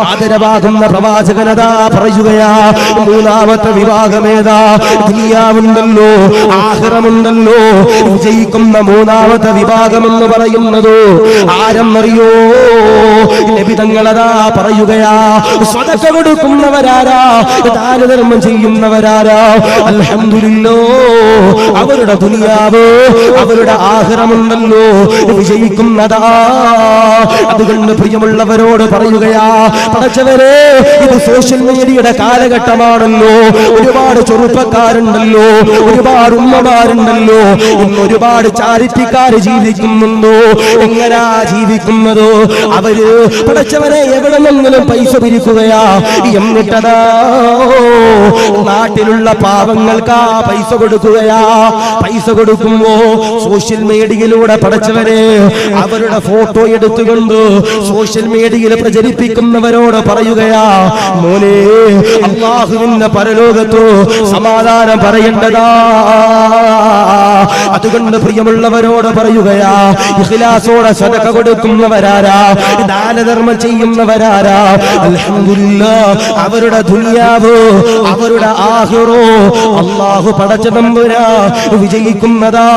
ആദരവാകുന്ന പ്രവാചകനതാ പറയുകയാ. മൂന്നാമത്തെ വിഭാഗമേതാ? ദുനിയാവുണ്ടല്ലോ ആഹ്റമുണ്ടല്ലോ. വിജയിക്കുന്ന മൂന്നാമത്തെ വിഭാഗമെന്ന് പറയുന്നത്? ആരെന്നറിയോ? ലഭിതങ്ങളതാ പറയുകയാ. സ്വതക്ക കൊടുക്കുന്നവരാരാ? ദാനധർമ്മം ചെയ്യുന്നവരാരാ? അല്ലോ അവരുടെ ദുനിയാവ് അവരുടെ ആഹ്റമുണ്ടല്ലോ. വിജയിക്കുന്നതാ. അതുകൊണ്ട് പ്രിയമുള്ളവരോട് പറയുകയാ പടച്ചവരെ ഇത് സോഷ്യൽ മീഡിയയുടെ കാലഘട്ടമാണല്ലോ. ഒരുപാട് ചെറുപ്പക്കാരുണ്ടല്ലോ. ഒരുപാട് ഉമ്മമാരുണ്ടല്ലോ. ഇന്ന് ഒരുപാട് ചാരിറ്റിക്കാർ ജീവിക്കുന്നുണ്ടോ? എങ്ങനാ ജീവിക്കുന്നതോ? അവർ പടച്ചവരെ എവിടെ നിന്നെങ്കിലും പൈസ പിരിക്കുകയാ? എന്നിട്ടതാ നാട്ടിലുള്ള പാവങ്ങൾക്ക് പൈസ കൊടുക്കുകയാ. പൈസ കൊടുക്കുമ്പോ സോഷ്യൽ മീഡിയയിലൂടെ പടച്ചവരെ അവരുടെ ഫോട്ടോ എടുത്തുകൊണ്ട് സോഷ്യൽ മീഡിയയിൽ പ്രചരിപ്പിക്കുന്നവരോട് പറയുകയാ മോനെ അള്ളാഹുവിന്റെ പരലോകത്തോ സമാധാനം പറയേണ്ടതാ. അതുകൊണ്ട് പ്രിയമുള്ളവരോട് പറയുകയാ ഇഖ്ലാസോടെ സദക കൊടുക്കുന്നവരാരാ ദാനധർമ്മം ചെയ്യുന്നവരാരാ. അല്ല അവരുടെ ദുനിയാവോ അവരുടെ ആഹിറോ അള്ളാഹു പടച്ച നമ്പുരാ വിജയിക്കുന്നതാ.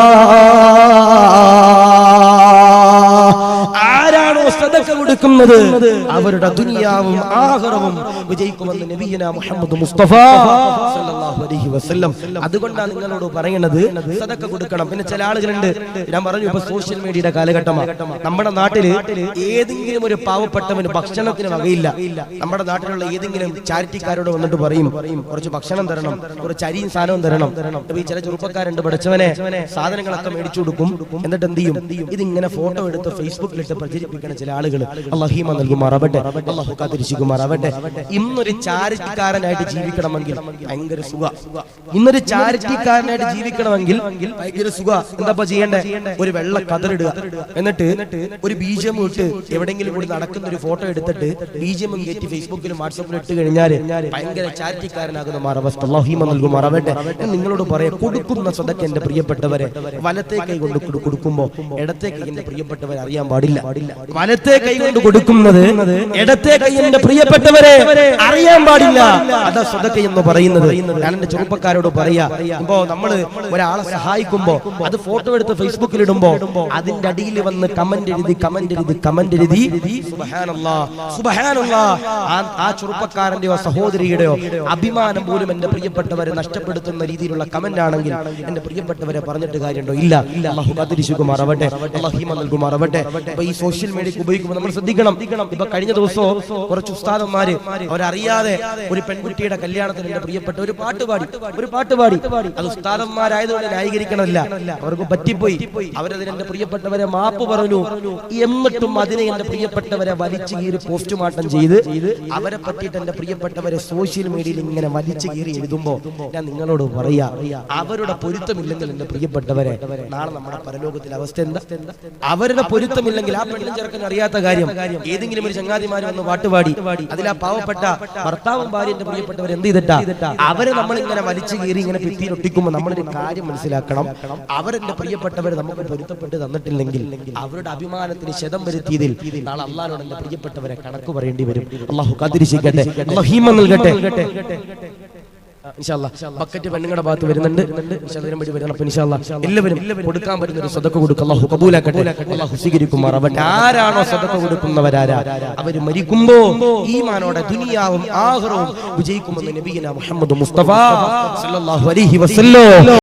ആരാണോ സദക്ക കൊടുക്കുന്നത്. അവരുടെ ദുനിയാവും ആഹ്റവും വിജയിക്കുമെന്ന് നബിയന മുഹമ്മദ് മുസ്തഫ സല്ലല്ലാഹു അലൈഹി വസല്ലം. അതുകൊണ്ടാണ് നിങ്ങളോട് പറയുന്നത് സദക്ക കൊടുക്കണം. പിന്നെ ചില ആളുകളുണ്ട്. ഞാൻ പറഞ്ഞു ഇപ്പൊ സോഷ്യൽ മീഡിയയുടെ കാലഘട്ടമാണ് നമ്മുടെ നാട്ടിൽ ഏതെങ്കിലും ഒരു പാവപ്പെട്ടവന് ഭക്ഷണത്തിന് വകയില്ല. നമ്മുടെ നാട്ടിലുള്ള ഏതെങ്കിലും ചാരിറ്റിക്കാരോട് വന്നിട്ട് പറയും. കുറച്ച് ഭക്ഷണം തരണം. കുറച്ച് അരിയും സാധനവും തരണം. അപ്പൊ ഈ ചില ചെറുപ്പക്കാരുണ്ട് പഠിച്ചവനെ സാധനങ്ങളൊക്കെ മേടിച്ചു കൊടുക്കും. എന്നിട്ട് എന്ത് ചെയ്യും? ഇതിങ്ങനെ ഫോട്ടോ എടുത്ത് ഫേസ്ബുക്കിലിട്ട് പ്രചരിപ്പിക്കുന്ന ചില ആളുകൾ അള്ളാഹിമ നൽകുമാറാവട്ടെ അള്ളാഹു കാത്തിരിശിക്കുമാറാവട്ടെ ഇന്നൊരു ചാരിറ്റിക്കാരനായിട്ട് ജീവിക്കണമെങ്കിൽ ഭയങ്കര സുഖ. ഇന്നൊരു ചാരിറ്റിക്കാരനായിട്ട് ജീവിക്കണമെങ്കിൽ ഭയങ്കര സുഖ. എന്താ ചെയ്യേണ്ടേ? ഒരു വെള്ള കതറിടുക. എന്നിട്ട് ഒരു ബീജം ഇട്ട് എവിടെങ്കിലും കൂടി നടക്കുന്ന ഒരു ഫോട്ടോ എടുത്തിട്ട് ബീജമും കയറ്റി ഫേസ്ബുക്കിലും വാട്സപ്പിലും ഇട്ട് കഴിഞ്ഞാൽ ഭയങ്കര ചാരിറ്റിക്കാരനാകുന്ന മാറവസ്ഥ. അള്ളാഹിമ നൽകുമാറാവട്ടെ നിങ്ങളോട് പറയാം കൊടുക്കുന്ന സ്വതക്ക് എന്റെ പ്രിയപ്പെട്ടവരെ. വലത്തെ കൈ കൊണ്ട് കൊടു- കൊടുക്കുമ്പോ ഇടത്തെ കൈ എന്റെ പ്രിയപ്പെട്ടവരെ അറിയാൻ പാടില്ല. വലത്തെ കൈ കൊണ്ട് കൊടുക്കുന്നത് ഇടത്തെ കൈ പ്രിയപ്പെട്ടവരെ അറിയാൻ പാടില്ല. അതാ സ്വതക്ക എന്ന് പറയുന്നത്. ഞാൻ എന്റെ ചെറുപ്പക്കാരോട് പറയാ ഇപ്പോ നമ്മൾ ഒരാളെ സഹായിക്കുമ്പോ അത് ഫോട്ടോ എടുത്ത് ഫേസ്ബുക്കിൽ ഇടുമ്പോ അതിന്റെ അടിയിൽ വന്ന് കമന്റ് എഴുതി കമന്റ് എഴുതി കമന്റ് എഴുതി. ആ- ചെറുപ്പക്കാരന്റെയോ സഹോദരിയുടെയോ അഭിമാനം പോലും എന്റെ പ്രിയപ്പെട്ടവരെ നഷ്ടപ്പെടുത്തുന്ന രീതിയിലുള്ള കമന്റ് ആണെങ്കിൽ എന്റെ പ്രിയപ്പെട്ടവരെ പറഞ്ഞിട്ട് കാര്യമുണ്ടോ? ഇല്ല. അള്ളാഹു കാത്തിരിശുകുമാറാവട്ടെ അള്ളാഹിമ നൽകുമാറാവട്ടെ. ഈ സോഷ്യൽ മീഡിയക്ക് ഉപയോഗിക്കുമ്പോൾ നമ്മൾ ശ്രദ്ധിക്കണം. ഇപ്പൊ കഴിഞ്ഞ ദിവസവും കുറച്ച് ഉസ്താദന്മാര് അവരറിയാതെ ഒരു പെൺകുട്ടിയുടെ കല്യാണത്തിന് എന്റെ പ്രിയപ്പെട്ട ഒരു പാട്ട് പാടി ഒരു പാട്ട് പാടി. അത് ഉസ്താദന്മാരായതുകൊണ്ട് ന്യായീകരിക്കണമല്ല. അവർക്ക് പറ്റിപ്പോയി. അവരതിന് എന്റെ പ്രിയപ്പെട്ടവരെ മാപ്പ് പറഞ്ഞു. എന്നിട്ടും അതിനെ എന്റെ പ്രിയപ്പെട്ടവരെ വലിച്ചു കീറി പോസ്റ്റ്മോർട്ടം ചെയ്ത് അവരെ പറ്റിയിട്ട് എന്റെ പ്രിയപ്പെട്ടവരെ സോഷ്യൽ മീഡിയയിൽ ഇങ്ങനെ വലിച്ചു കീറി എഴുതുമ്പോ ഞാൻ നിങ്ങളോട് പറയാ അവരുടെ പൊരുത്തമില്ലെങ്കിൽ എന്റെ പ്രിയപ്പെട്ടവരെ നാളെ നമ്മുടെ പരലോകത്തിലെ അവസ്ഥ എന്താ? അവരുടെ പൊരുത്തമില്ലെങ്കിൽ ആ പെണ്ണും ചെറുക്കൻ അറിയാത്ത കാര്യം ഏതെങ്കിലും ഒരു ചങ്ങാതിമാർ വന്ന് പാട്ടുപാടി അതിൽ ആ പാവപ്പെട്ട ഭർത്താവും ഭാര്യന്റെ പ്രിയപ്പെട്ടവർ എന്ത് ചെയ്തിട്ടാ? അവരെ നമ്മൾ ഇങ്ങനെ വലിച്ചു കീറി ഇങ്ങനെ ഭിത്തിയിൽ ഒട്ടിക്കുമ്പോൾ നമ്മളൊരു കാര്യം മനസ്സിലാക്കണം. അവരെന്റെ പ്രിയപ്പെട്ടവർ നമുക്ക് പൊരുത്തപ്പെട്ട് തന്നിട്ടില്ലെങ്കിൽ അവരുടെ അഭിമാനത്തിന് ശതം വരുത്തിയതിൽ നാളെ അള്ളാഹിനോട് എന്റെ പ്രിയപ്പെട്ടവരെ കണക്ക് പറയേണ്ടി വരും. അള്ളാഹു കാത്തിരിച്ചിരിക്കട്ടെ അള്ളാഹു ഹീമ നൽകട്ടെ. ബക്കറ്റ് പെണ്ണുങ്ങളുടെ ഭാഗത്ത് വരുന്നുണ്ട്. എല്ലാവരും കൊടുക്കാൻ പറ്റുന്ന ഒരു സദക്ക കൊടുക്കുക അള്ളാഹു കബൂലാക്കട്ടെ. അള്ളാഹു സ്വീകരിക്കുമാറാവട്ടെ. ആരാണോ സദക്ക കൊടുക്കുന്നവരാരാ? അവർ മരിക്കുമ്പോ ഈമാനോടെ ദുനിയാവും ആഹ്റവും വിജയിക്കുമെന്ന് നബീന മുഹമ്മദ് മുസ്തഫ സല്ലല്ലാഹു അലൈഹി വസല്ലം.